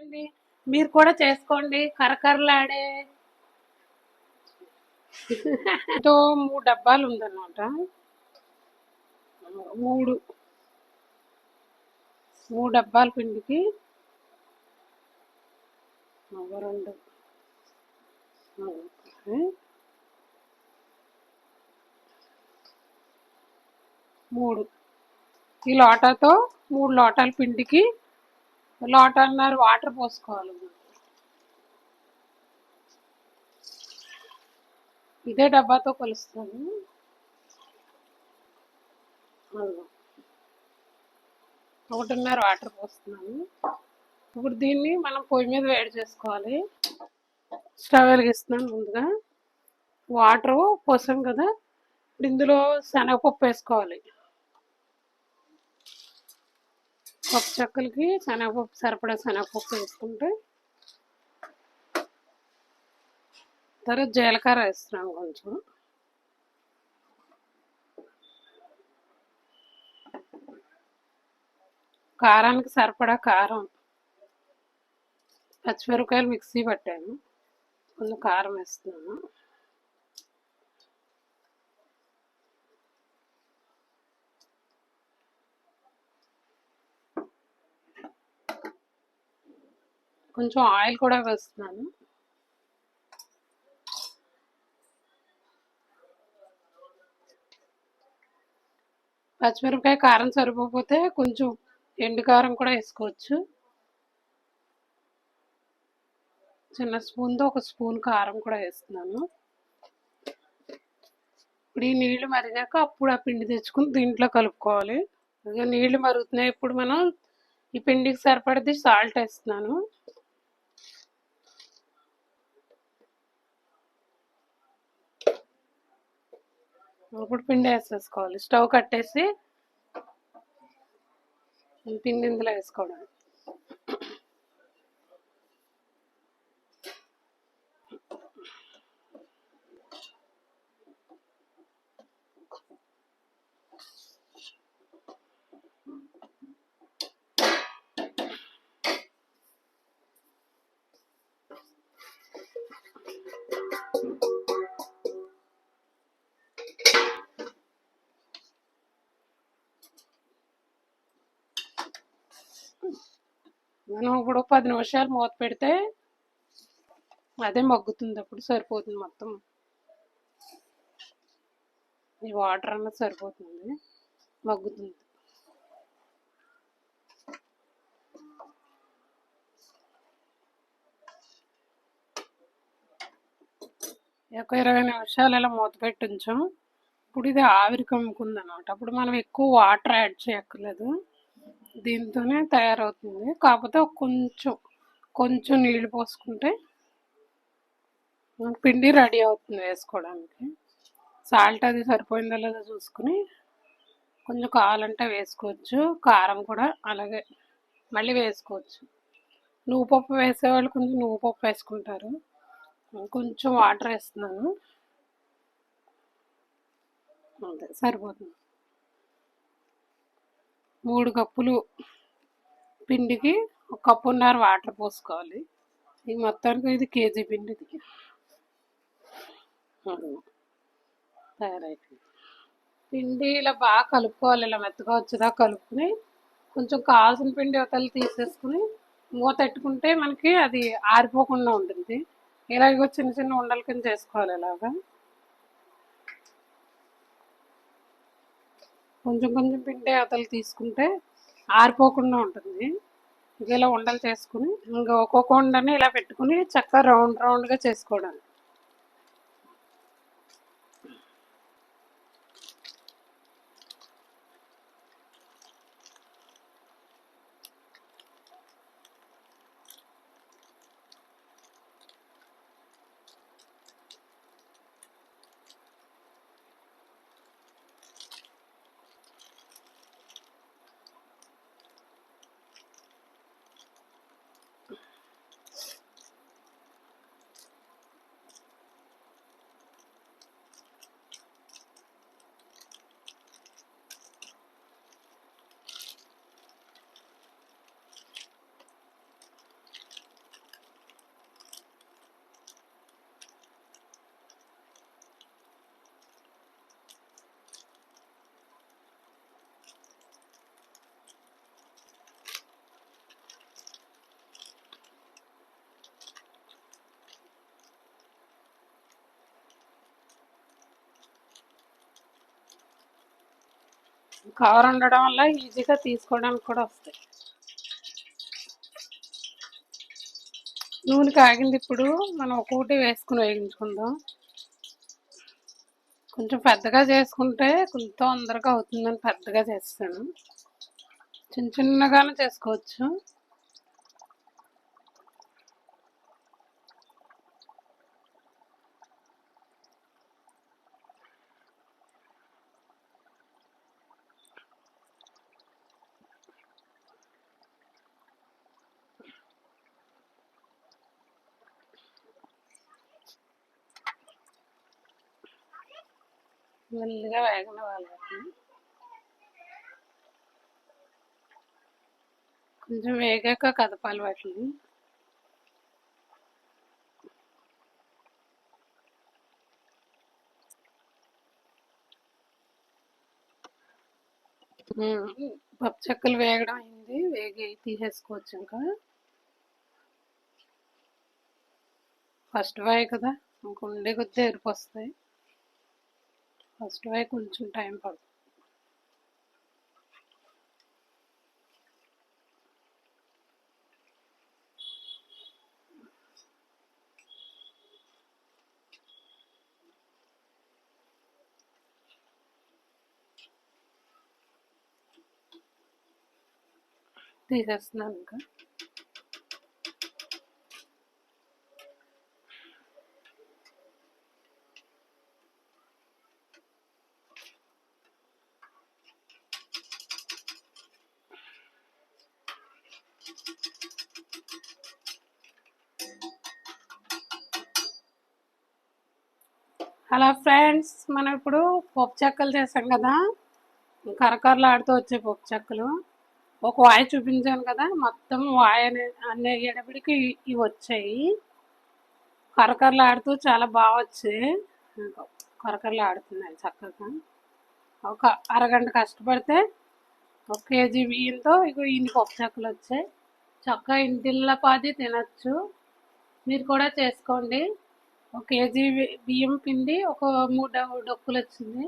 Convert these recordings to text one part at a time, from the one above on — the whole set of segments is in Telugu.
అండి మీరు కూడా చేసుకోండి. కరకరలాడే. తో మూడు డబ్బాలు ఉందన్నమాట. మూడు. మూడు డబ్బాల పిండికి. రెండు. మూడు, మూడు. ఈ లోటాతో మూడు లోటాల పిండికి లోటాన్నర వాటర్ పోసుకోవాలి. ఇదే డబ్బాతో కొలుస్తాను ఒకటిన్నర వాటర్ పోస్తున్నాను. ఇప్పుడు దీన్ని మనం పొయ్యి మీద వేడి చేసుకోవాలి. స్టవ్ వెలిగిస్తున్నాను ముందుగా. వాటర్ పోసాం కదా. ఇప్పుడు ఇందులో శనగపప్పు వేసుకోవాలి. పప్పు చక్కలకి శనగపప్పు సరిపడా శనగపప్పు వేసుకుంటే తర్వాత జీలకర్ర వేస్తున్నాం కొంచెం. కారానికి సరిపడా కారం. పచ్చిమిరపకాయలు మిక్సీ పట్టాను. కొంచెం కారం వేస్తున్నాను. కొంచెం ఆయిల్ కూడా వేస్తున్నాను. పచ్చిమిరపకాయ కారం సరిపోతే కొంచెం ఎండు కారం కూడా వేసుకోవచ్చు. చిన్న స్పూన్తో ఒక స్పూన్ కారం కూడా వేస్తున్నాను. ఇప్పుడు ఈ నీళ్ళు మరిగాక అప్పుడు ఆ పిండి తెచ్చుకుని దీంట్లో కలుపుకోవాలి. నీళ్ళు మరుగుతున్నాయి. ఇప్పుడు మనం ఈ పిండికి సరిపడితే సాల్ట్ వేస్తున్నాను. ఇప్పుడు పిండి వేసేసుకోవాలి. స్టవ్ కట్టేసి పిండి ఇందులో వేసుకోవడం. మనం ఇప్పుడు పది నిమిషాలు మూత పెడితే అదే మగ్గుతుంది అప్పుడు సరిపోతుంది మొత్తం. ఈ వాటర్ అన్నది సరిపోతుంది. మగ్గుతుంది. ఒక ఇరవై నిమిషాలు ఇలా మూత పెట్టి ఉంచాం. ఇప్పుడు ఇది ఆవిరి కమ్ముకుంది అనమాట అప్పుడు మనం ఎక్కువ వాటర్ యాడ్ చేయక్కర్లేదు. దీంతోనే తయారవుతుంది. కాకపోతే కొంచెం కొంచెం నీళ్ళు పోసుకుంటే పిండి రెడీ అవుతుంది వేసుకోవడానికి. సాల్ట్ అది సరిపోయిందో లేదో చూసుకుని కొంచెం కావాలంటే వేసుకోవచ్చు. కారం కూడా అలాగే మళ్ళీ వేసుకోవచ్చు. నువ్వు పప్పు వేసేవాళ్ళు కొంచెం నువ్వు పప్పు వేసుకుంటారు. కొంచెం వాటర్ వేస్తున్నాను. అంతే సరిపోతుంది. మూడు కప్పులు పిండికి ఒక కప్పున్నర వాటర్ పోసుకోవాలి. ఈ మొత్తానికి ఇది కేజీ పిండికి తయారైపోయింది. పిండి ఇలా బాగా కలుపుకోవాలి. ఇలా మెత్తగా వచ్చేదా కలుపుకుని కొంచెం కావాల్సిన పిండి అవతలు తీసేసుకుని మూత పెట్టుకుంటే మనకి అది ఆరిపోకుండా ఉంటుంది. ఇలాగో చిన్న చిన్న ఉండల కింద చేసుకోవాలి. ఇలాగా కొంచెం కొంచెం పిండి అతలు తీసుకుంటే ఆరిపోకుండా ఉంటుంది. ఇలా ఉండలు చేసుకుని ఇంకా ఒక్కొక్క ఉండని ఇలా పెట్టుకుని చక్కగా రౌండ్ రౌండ్గా చేసుకోవడానికి. కవర్ ఉండడం వల్ల ఈజీగా తీసుకోవడానికి కూడా వస్తాయి. నూనె కాగింది ఇప్పుడు మనం ఒక్కొక్కటి వేసుకుని వేయించుకుందాం. కొంచెం పెద్దగా చేసుకుంటే కొంచెం తొందరగా అవుతుందని పెద్దగా చేస్తాను. చిన్న చిన్నగానే చేసుకోవచ్చు. మెల్లిగా వేగన వాళ్ళకి కొంచెం వేగాక కదపాలి వాటిని పప్పు చెక్కలు వేగడం అయింది. వేగి తీసేసుకోవచ్చు ఇంకా. ఫస్ట్ వై కదా ఇంక ఉండే కొద్దీ ఎరుపు ఫస్ట్ వై కొంచెం టైం పడుతుంది. తీసేస్తున్నాను ఇంకా. హలో ఫ్రెండ్స్ మనం ఇప్పుడు పప్పు చెక్కలు చేసాం కదా? కరకరలు ఆడుతూ వచ్చే పప్పు చెక్కలు. ఒక వాయి చూపించాను కదా మొత్తం వాయి అనే అనే అయ్యేటప్పటికి ఇవి వచ్చాయి. కరకరలు ఆడుతూ చాలా బాగా వచ్చాయి. కరకరలు ఆడుతున్నాయి చక్కగా. ఒక అరగంట కష్టపడితే ఒక కేజీ బియ్యంతో ఇక ఇన్ని పప్పు చెక్కలు వచ్చాయి. చక్కగా ఇంటిల్లపాది తినచ్చు. మీరు కూడా చేసుకోండి. ఒక కేజీ బియ్యం పిండి ఒక మూడు డొక్కులు వచ్చింది.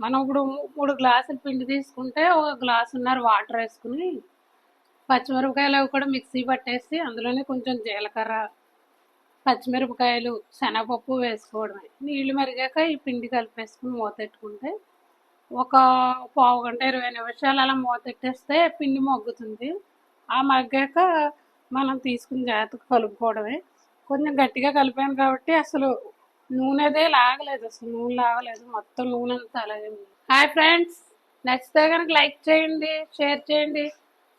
మనం ఇప్పుడు మూడు గ్లాసుల పిండి తీసుకుంటే ఒక గ్లాసున్నర వాటర్ వేసుకుని పచ్చిమిరపకాయలు అవి కూడా మిక్సీ పట్టేసి అందులోనే కొంచెం జీలకర్ర పచ్చిమిరపకాయలు శనగపప్పు వేసుకోవడమే. నీళ్ళు మరిగాక ఈ పిండి కలిపేసుకుని మూతెట్టుకుంటే ఒక పావు గంట ఇరవై నిమిషాలు అలా మూతెట్టేస్తే పిండి మగ్గుతుంది. ఆ మగ్గాక మనం తీసుకుని జాగ్రత్తగా కలుపుకోవడమే. కొంచెం గట్టిగా కలిపాను కాబట్టి అసలు నూనెదే లాగలేదు అసలు నూనె లాగలేదు. మొత్తం నూనె అంతా అలాగే హాయ్ ఫ్రెండ్స్ నచ్చితే కనుక లైక్ చేయండి షేర్ చేయండి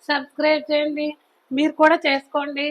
సబ్స్క్రైబ్ చేయండి. మీరు కూడా చేసుకోండి.